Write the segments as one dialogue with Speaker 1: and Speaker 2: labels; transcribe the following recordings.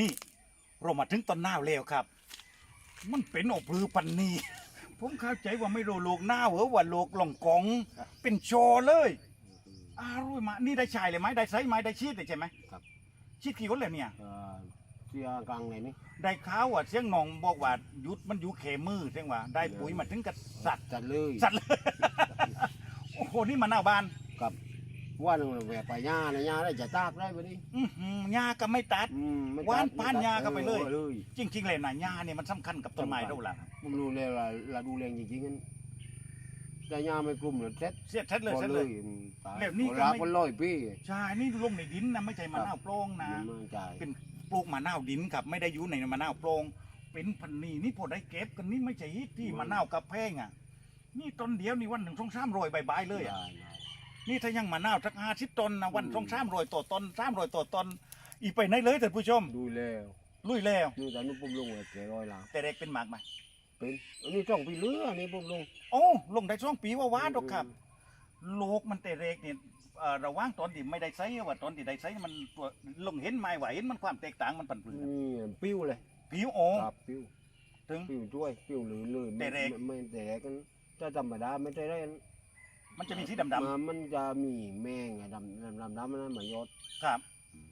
Speaker 1: นี่เรามาถึงตอนหน้าวแล้วครับ มันเป็นอบรือปันนีผมเข้าใจว่าไม่รู้โลกหน้าวเหรอว่าโลกหลงกอง เป็นโชว์เลยอร่อยมากนี่ได้ชายเลยไหมได้ไซส์ไหมได้ชีสเลยใช่ไหม
Speaker 2: ครับ
Speaker 1: ชีสกี่คนเลยเนี่ย
Speaker 2: เอ่อเสียกลางไหนนี่
Speaker 1: ได้ข่าวว่าเสียงหนองบอกว่ายุดมันอยู่เขมือเสียงว่า ได้ปุ๋ยมาถึงกับสัตว์
Speaker 2: จัดเลย
Speaker 1: สัตว์เลยโอ้โหนี่มันหน้าบ้าน
Speaker 2: กับ ว่าหนึ่งแหวกไปหญ้าในหญ้าได้จะตากได้ปะนี่
Speaker 1: อื้อหือหญ้าก็ไม่ตัด
Speaker 2: อืมไม่ตัด
Speaker 1: ว่าน
Speaker 2: ไม่ตัด
Speaker 1: ผ่านหญ้าเข้าไปเลย
Speaker 2: ออเลย
Speaker 1: จริงๆเลยนะหญ้าเนี่ยมันสำคัญกับต้นไม้เราล่ะ
Speaker 2: ผมดูเลยว่าเราดูแรงจริงๆงั้นแต่หญ้าไม่กลุ่มเลยเซ็ต
Speaker 1: เสียชัดเลย
Speaker 2: พอ
Speaker 1: เสีย
Speaker 2: เล
Speaker 1: เลยย
Speaker 2: อืมตาย
Speaker 1: แล้วนี่ก็
Speaker 2: รัก
Speaker 1: ไม่
Speaker 2: มันร้อยปี
Speaker 1: ใช่นี่ลงในดินนะไม่ใช่มะนาวโปร่งนะ
Speaker 2: มันมาจ่าย
Speaker 1: เป็นปลูกมะนาวดินครับไม่ได้อยู่ในมะนาวโปร่งเป็นพันนีนี่พอได้เก็บกันนี่ไม่ใช่ที่มะนาวกับแพงอะ นี่ต้นเดียวนี่วันหนึ่งสองสามรอยใบายๆเลยอะ
Speaker 2: ได้ได้
Speaker 1: นี่ถ้ายังมะนาวสักห้าสิบต้นนะวัน
Speaker 2: อืม
Speaker 1: สองสามรอยต่อต้นสามรอยต่อต้นอีไปไหนเลยท่านผู้ชม
Speaker 2: ดูแล้ว
Speaker 1: ลุยแล้ว
Speaker 2: ดูแต่นู้นผมลงไว้แก่ร้อยล้าน
Speaker 1: แต่เด็กเป็นหมากไหม
Speaker 2: เป็นอันนี้ต้องปีเรืออันนี้ผมลง
Speaker 1: โอ้ลงได้ช่วงปีว่าว้าดอกครับ โลกมันแต่เด็กเนี่ยเอ่อระหว่างตอนที่ไม่ได้ใช้ว่าตอนที่ได้ใช้มันตัวลงเห็นไหมว่าเห็นมันความแตกต่างมันปันเปลือก
Speaker 2: นี่ปิ้วเลย
Speaker 1: ผิวโอ
Speaker 2: ครับปิ้ว
Speaker 1: ถึง
Speaker 2: ปิ้วด้วยปิ้วหรือเลย
Speaker 1: แต่แรก
Speaker 2: ไม่ไม่แต่แรกกันถ้าธรรมดาไม่ได้ได้
Speaker 1: มันจะมีสีดำ
Speaker 2: มามันจะมีแมงอะดำดำดำดำมันมายอด
Speaker 1: ๆครับ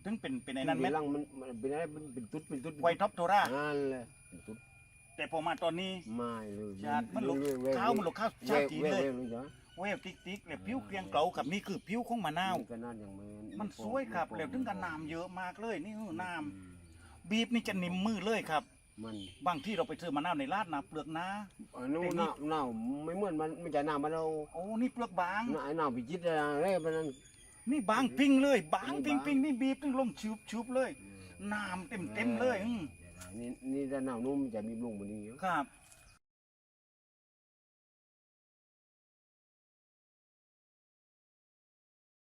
Speaker 1: ถึงเป็นเป็นไอ้นั่นไหม
Speaker 2: ลังมันมันเป็นอะไรเป็นเป็นตุ๊ดเป็นตุ๊ด
Speaker 1: ไวท็อปโทรา
Speaker 2: นั่นเลยเป็นตุ๊ด
Speaker 1: แต่พอมาตอนนี้
Speaker 2: ไม่เลย
Speaker 1: ชาติมันหลก
Speaker 2: เรื่อยๆ
Speaker 1: ข้าวมันหลกข้าว
Speaker 2: เว
Speaker 1: ชา
Speaker 2: เว
Speaker 1: จีน
Speaker 2: เว
Speaker 1: เลย
Speaker 2: เวเลยจ้ะ
Speaker 1: เวฟติ๊กติ๊กๆแล้วผิวเกรียงเกลาครับนี่คือผิวของมะนาว
Speaker 2: ก็น่าอย่างมัน
Speaker 1: มันสวยครับแล้วถึงกับน้ำเยอะมากเลยนี่คือน้ำบีบนี่จะนิ่มมือเลยครับ
Speaker 2: มัน
Speaker 1: บางที่เราไปซื้อมะนาวในร้านนะเปลือกหนา
Speaker 2: อันนู้
Speaker 1: แต่
Speaker 2: น
Speaker 1: นี่
Speaker 2: หนาวหนาวไม่เหมือนมันไม่ใช่หนาวมันเรา
Speaker 1: โอ้นี่เปลือกบาง
Speaker 2: หนาวหนาวพิจิตรอะไรมันนั่น
Speaker 1: นี่บางปิ้งเลย บาง
Speaker 2: นี่
Speaker 1: ปิ้ง
Speaker 2: บาง
Speaker 1: ปิ้งนี่บีบถึงลงชุบชุบเลยน้ำเต็มเต็มๆเลยอืม
Speaker 2: นี่นี่ถ้าหนาวนุ่มจะมีลุงมันนี้เยอะ
Speaker 1: ครับ